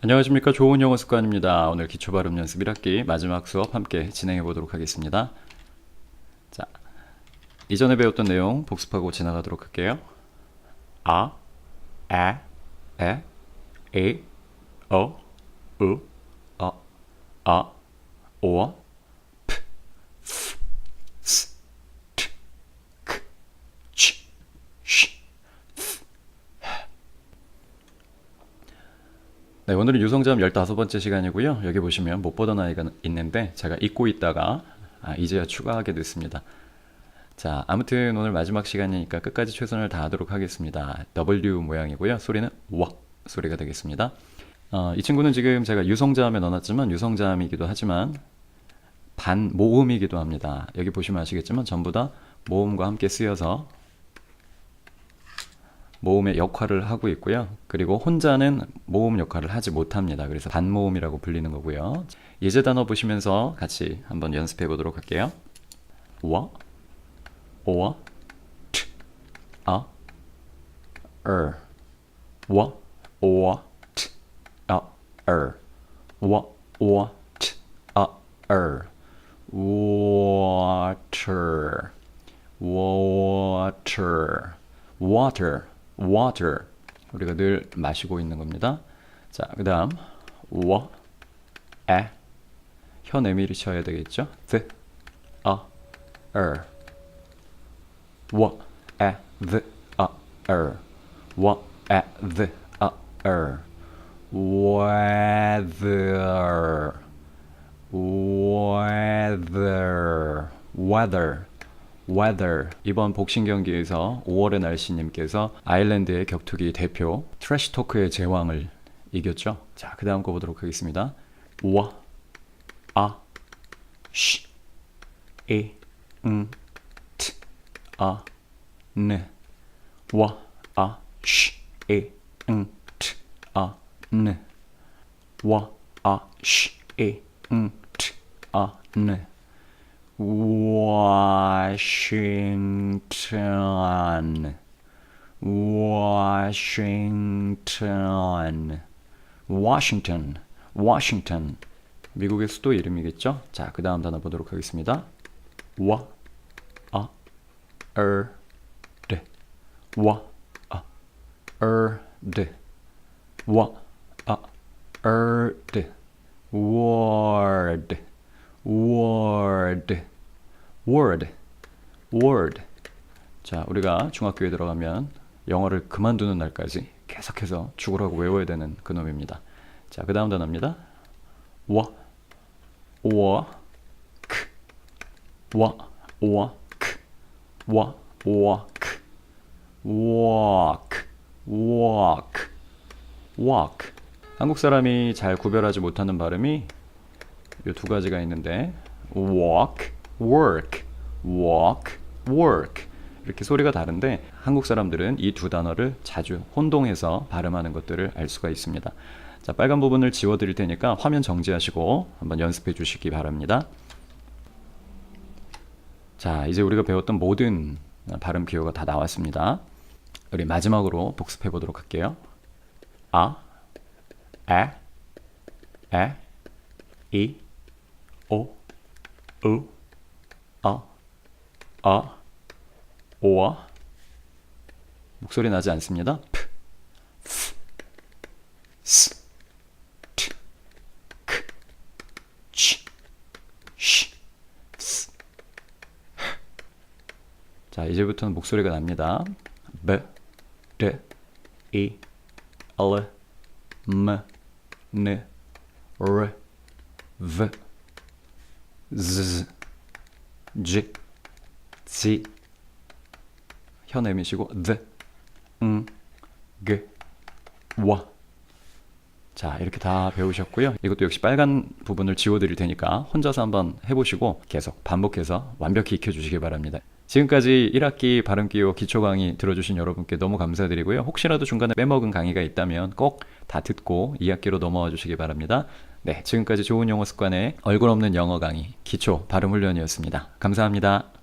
안녕하십니까 좋은 영어 습관입니다. 오늘 기초 발음 연습 1학기 마지막 수업 함께 진행해 보도록 하겠습니다. 자, 이전에 배웠던 내용 복습하고 지나가도록 할게요. 아, 에, 에, 에, 어, 으, 어, 아, 오와, 프, 프, 스, 트, 크, 치, 쉬. 네, 오늘은 유성점 15번째 시간이고요. 여기 보시면 못 보던 아이가 있는데 제가 잊고 있다가 아, 이제야 추가하게 됐습니다. 자, 아무튼 오늘 마지막 시간이니까 끝까지 최선을 다하도록 하겠습니다. W 모양이고요. 소리는 와 소리가 되겠습니다. 어, 이 친구는 지금 제가 유성자음에 넣어놨지만 유성자음이기도 하지만 반모음이기도 합니다. 여기 보시면 아시겠지만 전부 다 모음과 함께 쓰여서 모음의 역할을 하고 있고요. 그리고 혼자는 모음 역할을 하지 못합니다. 그래서 반모음이라고 불리는 거고요. 예제 단어 보시면서 같이 한번 연습해 보도록 할게요. 와, 오와, 트, 아, 을, 와, 오와, 트, 아, 을, 와, 오와, 트, 아, 을, water, water, water, water. 우리가 늘 마시고 있는 겁니다. 자, 그 다음, 워, 에. 혀 내밀이 쳐야 되겠죠? the, a, er. 워, 에, the, a, er. 워, 에, the, a, er. weather, weather, weather. Weather 이번 복싱 경기에서 5월의 날씨님께서 아일랜드의 격투기 대표 트래시 토크의 제왕을 이겼죠. 자, 그 다음 거 보도록 하겠습니다. 와, 아, 쉬, 에, 응, 트, 아, 네. 와, 아, 쉬, 에, 응, 트, 아, 네. 와, 아, 쉬, 에, 응, 트, 아, 네. Washington, Washington, Washington, Washington. 미국의 수도 이름이겠죠? 자, 그 다음 단어 보도록 하겠습니다. 와, 아, 을, 드, 와, 아, 을, 드, 와, 아, 을, 드, word. Word, word, word. 자, 우리가 중학교에 들어가면 영어를 그만두는 날까지 계속해서 죽으라고 외워야 되는 그놈입니다. 자, 그 다음 단어입니다. 와, 와, 크, 와, 와, 크, 와, 와, 크, walk, walk, walk. 한국 사람이 잘 구별하지 못하는 발음이 이 두 가지가 있는데 walk, work, walk, work 이렇게 소리가 다른데 한국 사람들은 이 두 단어를 자주 혼동해서 발음하는 것들을 알 수가 있습니다. 자, 빨간 부분을 지워 드릴 테니까 화면 정지하시고 한번 연습해 주시기 바랍니다. 자, 이제 우리가 배웠던 모든 발음 기호가 다 나왔습니다. 우리 마지막으로 복습해 보도록 할게요. 아, 에, 에, 이, 오, 으, 아, 아, 오와 목소리 나지 않습니다. 프, 프, 스, 트, 크, 치, 쉬, 스. 자, 이제부터는 목소리가 납니다. B, R, E, L, M, N, R, V, Z, G, Z, 혀 내미시고 the, 응, 그, 와. 자, 이렇게 다 배우셨고요. 이것도 역시 빨간 부분을 지워드릴 테니까 혼자서 한번 해보시고 계속 반복해서 완벽히 익혀주시기 바랍니다. 지금까지 1학기 발음기호 기초 강의 들어주신 여러분께 너무 감사드리고요. 혹시라도 중간에 빼먹은 강의가 있다면 꼭 다 듣고 2학기로 넘어와 주시기 바랍니다. 네, 지금까지 좋은 영어 습관의 얼굴 없는 영어 강의 기초 발음 훈련이었습니다. 감사합니다.